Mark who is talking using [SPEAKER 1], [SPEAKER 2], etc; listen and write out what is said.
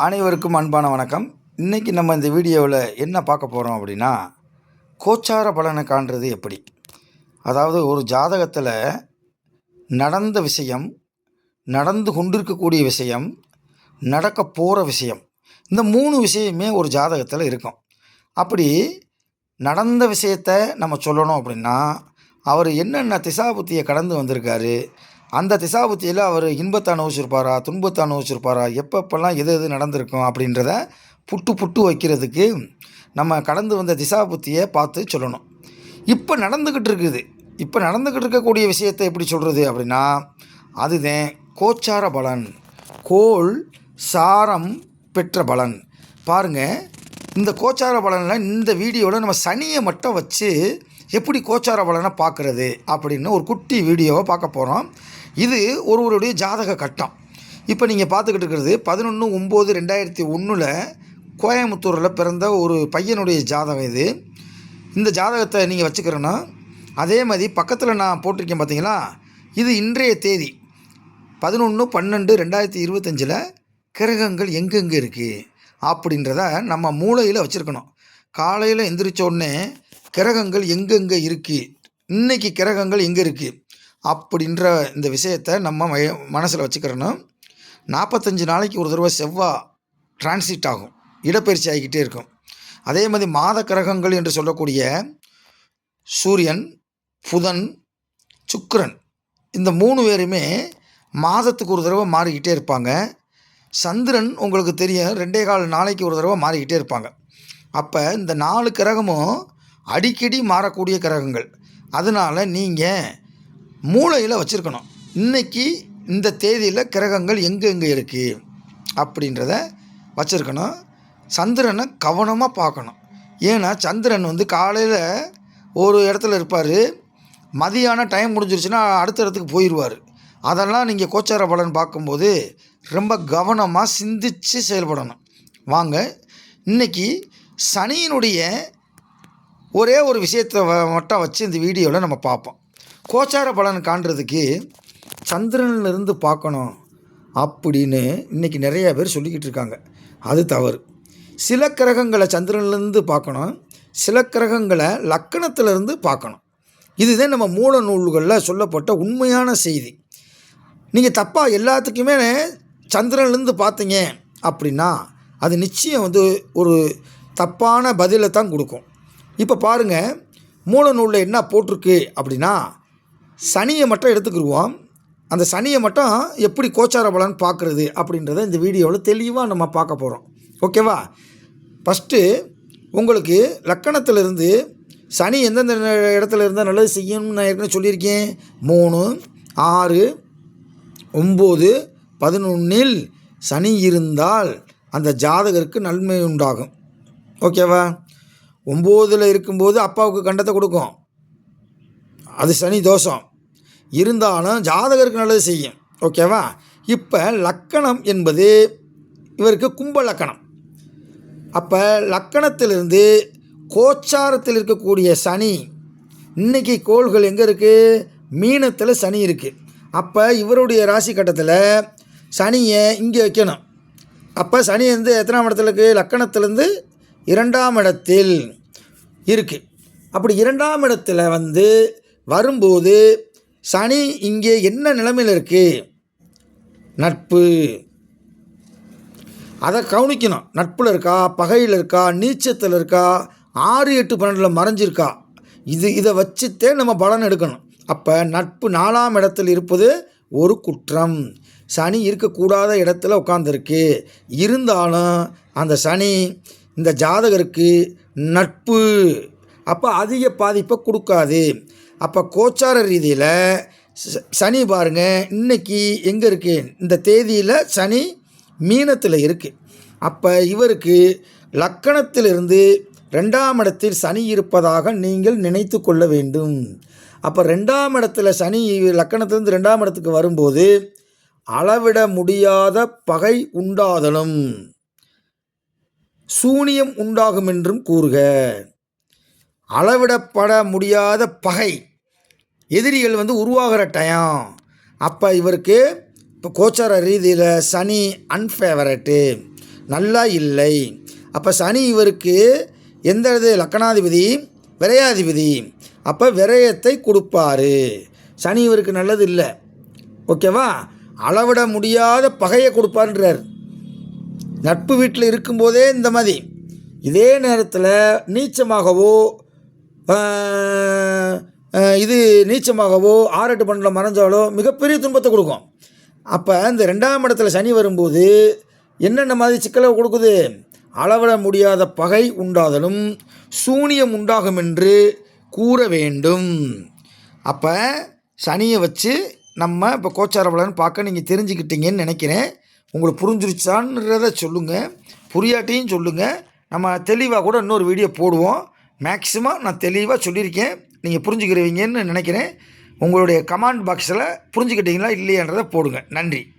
[SPEAKER 1] அனைவருக்கும் அன்பான வணக்கம். இன்றைக்கி நம்ம இந்த வீடியோவில் என்ன பார்க்க போகிறோம் அப்படின்னா கோச்சார பலனை காண்றது எப்படி? அதாவது ஒரு ஜாதகத்தில் நடந்த விஷயம் நடந்து கொண்டிருக்கக்கூடிய விஷயம் நடக்க போகிற விஷயம் இந்த மூணு விஷயமே ஒரு ஜாதகத்தில் இருக்கும். அப்படி நடந்த விஷயத்தை நம்ம சொல்லணும் அப்படின்னா அவர் என்னென்ன திசாபுத்தியை கடந்து வந்திருக்காரு அந்த திசாபுத்தியில் அவர் இன்பத்தை அனுபவிச்சிருப்பாரா துன்பத்தை அனுபவிச்சிருப்பாரா எப்பப்பெல்லாம் எது எது நடந்திருக்கும் அப்படின்றத புட்டு புட்டு வைக்கிறதுக்கு நம்ம கடந்து வந்த திசாபுத்தியை பார்த்து சொல்லணும். இப்போ நடந்துக்கிட்டு இருக்குது. இப்போ நடந்துக்கிட்டு இருக்கக்கூடிய விஷயத்தை எப்படி சொல்கிறது அப்படின்னா அதுதான் கோச்சார பலன். கோள் சாரம் பெற்ற பலன். பாருங்கள் இந்த கோச்சார பலனில் இந்த வீடியோவில் நம்ம சனியை மட்டும் வச்சு எப்படி கோச்சார பலனை பார்க்குறது அப்படின்னு ஒரு குட்டி வீடியோவை பார்க்க போகிறோம் இது ஒருவருடைய ஜாதக கட்டம். இப்போ நீங்கள் பார்த்துக்கிட்டு இருக்கிறது பதினொன்று ஒம்பது ரெண்டாயிரத்தி ஒன்றில் கோயம்புத்தூரில் பிறந்த ஒரு பையனுடைய ஜாதகம் இது. இந்த ஜாதகத்தை நீங்கள் வச்சுக்கிறேன்னா அதே மாதிரி பக்கத்தில் நான் போட்டிருக்கேன் பார்த்தீங்களா இது இன்றைய தேதி பதினொன்று பன்னெண்டு ரெண்டாயிரத்தி இருபத்தஞ்சில் கிரகங்கள் எங்கெங்கே இருக்குது அப்படின்றத நம்ம மூளையில் வச்சுருக்கணும். காலையில் எந்திரிச்ச உடனே கிரகங்கள் எங்கெங்கே இருக்குது இன்றைக்கி கிரகங்கள் எங்கே இருக்குது அப்படின்ற இந்த விஷயத்தை நம்ம மய மனசில் வச்சுக்கிறணும். நாற்பத்தஞ்சு நாளைக்கு ஒரு தடவை செவ்வாய் டிரான்சிட் ஆகும். இடப்பெயர்ச்சி ஆகிக்கிட்டே இருக்கும். அதே மாதிரி மாத கிரகங்கள் என்று சொல்லக்கூடிய சூரியன் புதன் சுக்கரன் இந்த மூணு பேருமே மாதத்துக்கு ஒரு தடவை மாறிக்கிட்டே இருப்பாங்க. சந்திரன் உங்களுக்கு தெரியும் ரெண்டே கால் நாளைக்கு ஒரு தடவை மாறிக்கிட்டே இருப்பாங்க. அப்போ இந்த நாலு கிரகமும் அடிக்கடி மாறக்கூடிய கிரகங்கள். அதனால் நீங்கள் மூளையில் வச்சுருக்கணும். இன்றைக்கி இந்த தேதியில் கிரகங்கள் எங்கே எங்கே இருக்குது அப்படின்றத வச்சுருக்கணும். சந்திரனை கவனமாக பார்க்கணும். ஏன்னா சந்திரன் வந்து காலையில் ஒரு இடத்துல இருப்பார். மதியானம் டைம் முடிஞ்சிருச்சுன்னா அடுத்த இடத்துக்கு போயிடுவார் அதெல்லாம் நீங்கள் கோச்சார பலன் பார்க்கும்போது ரொம்ப கவனமாக சிந்தித்து செயல்படணும். வாங்க இன்னைக்கு சனியினுடைய ஒரே ஒரு விஷயத்தை மட்டும் வச்சு இந்த வீடியோவில் நம்ம பார்ப்போம். கோச்சார பலன் காண்றதுக்கு சந்திரன்லருந்து பார்க்கணும் அப்படின்னு இன்றைக்கி நிறைய பேர் சொல்லிக்கிட்டு இருக்காங்க. அது தவறு. சில கிரகங்களை சந்திரன்லேருந்து பார்க்கணும் சில கிரகங்களை லக்கணத்திலிருந்து பார்க்கணும். இதுதான் நம்ம மூல நூல்களில் சொல்லப்பட்ட உண்மையான செய்தி. நீங்கள் தப்பாக எல்லாத்துக்குமே சந்திரன்லேருந்து பார்த்தீங்க அப்படின்னா அது நிச்சயம் வந்து ஒரு தப்பான பதிலை தான் கொடுக்கும். இப்போ பாருங்கள் மூல நூலில் என்ன போட்டிருக்கு அப்படின்னா சனியை மட்டும் எடுத்துக்கிடுவோம் அந்த சனியை மட்டும் எப்படி கோச்சார பலன் பார்க்குறது அப்படின்றத இந்த வீடியோவில் தெளிவாக நம்ம பார்க்க போகிறோம் ஓகேவா? ஃபஸ்ட்டு உங்களுக்கு லக்கணத்திலிருந்து சனி எந்தெந்த இடத்துல இருந்தால் நல்லது செய்யணும்னு நான் ஏற்கனவே சொல்லியிருக்கேன். மூணு ஆறு ஒம்பது பதினொன்றில் சனி இருந்தால் அந்த ஜாதகருக்கு நன்மை உண்டாகும். ஓகேவா? ஒம்போதில் இருக்கும்போது அப்பாவுக்கு கண்டத்தை கொடுக்கும். அது சனி தோஷம். இருந்தாலும் ஜாதகருக்கு நல்லது செய்யும். ஓகேவா இப்போ லக்கணம் என்பது இவருக்கு கும்ப லக்கணம். அப்போ லக்கணத்திலிருந்து கோச்சாரத்தில் இருக்கக்கூடிய சனி இன்னைக்கு கோள்கள் எங்கே இருக்குது மீனத்தில் சனி இருக்குது அப்போ இவருடைய ராசி கட்டத்தில் சனியை இங்கே வைக்கணும். அப்போ சனி வந்து எத்தனாம் இடத்துல இருக்குது லக்கணத்திலேருந்து இரண்டாம் இடத்தில் இருக்குது அப்படி இரண்டாம் இடத்துல வந்து வரும்போது சனி இங்கே என்ன நிலைமையில் இருக்குது நட்பு. அதை கவனிக்கணும். நட்பில் இருக்கா? பகையில் இருக்கா? நீச்சத்தில் இருக்கா? ஆறு எட்டு பன்னெண்டில் மறைஞ்சிருக்கா? இது இதை வச்சுத்தே நம்ம பலன் எடுக்கணும். அப்போ நட்பு நாலாம் இடத்தில் இருப்பது ஒரு குற்றம். சனி இருக்கக்கூடாத இடத்துல உட்காந்துருக்கு இருந்தாலும் அந்த சனி இந்த ஜாதகருக்கு நட்பு. அப்போ அதிக பாதிப்பை கொடுக்காது. அப்போ கோச்சார ரீதியில் ச- சனி பாருங்கள் இன்னைக்கு எங்கே இருக்கு? இந்த தேதியில் சனி மீனத்தில் இருக்குது அப்போ இவருக்கு லக்கணத்திலிருந்து ரெண்டாம் இடத்தில் சனி இருப்பதாக நீங்கள் நினைத்து கொள்ள வேண்டும். அப்போ ரெண்டாம் இடத்துல சனி லக்கணத்திலிருந்து ரெண்டாம் இடத்துக்கு வரும்போது அளவிட முடியாத பகை உண்டாதலும் சூனியம் உண்டாகும் என்றும் கூறுக. அளவிடப்பட முடியாத பகை எதிரிகள் வந்து உருவாகிற டயம் அப்போ இவருக்கு இப்போ கோச்சார ரீதியில் சனி அன்ஃபேவரட்டு நல்லா இல்லை. அப்போ சனி இவருக்கு எந்த இது லக்கணாதிபதி விரையாதிபதி. அப்போ விரயத்தை கொடுப்பாரு. சனி இவருக்கு நல்லது இல்லை. ஓகேவா அளவிட முடியாத பகையை கொடுப்பாருன்றார். நட்பு வீட்டில் இருக்கும்போதே இந்த மாதிரி. இதே நேரத்தில் நீச்சமாகவோ இது நீச்சமாகவோ ஆறெட்டு பண்டில் மறைஞ்சாலோ மிகப்பெரிய துன்பத்தை கொடுக்கும். அப்போ இந்த ரெண்டாம் இடத்துல சனி வரும்போது என்னென்ன மாதிரி சிக்கலை கொடுக்குது? அளவிட முடியாத பகை உண்டாதலும் சூனியம் உண்டாகும் என்று கூற வேண்டும். அப்போ சனியை வச்சு நம்ம இப்போ கோச்சார பலன் பார்க்க நீங்கள் தெரிஞ்சுக்கிட்டீங்கன்னு நினைக்கிறேன். உங்களுக்கு புரிஞ்சிருச்சான்றத சொல்லுங்கள் புரியாட்டியும் சொல்லுங்கள் நம்ம தெளிவாக கூட இன்னொரு வீடியோ போடுவோம். மேக்ஸிமம் நான் தெளிவாக சொல்லியிருக்கேன். நீங்கள் புரிஞ்சுக்கிறவீங்கன்னு நினைக்கிறேன். உங்களுடைய கமாண்ட் பாக்ஸில் புரிஞ்சுக்கிட்டீங்களா இல்லையான்றதை போடுங்க. நன்றி.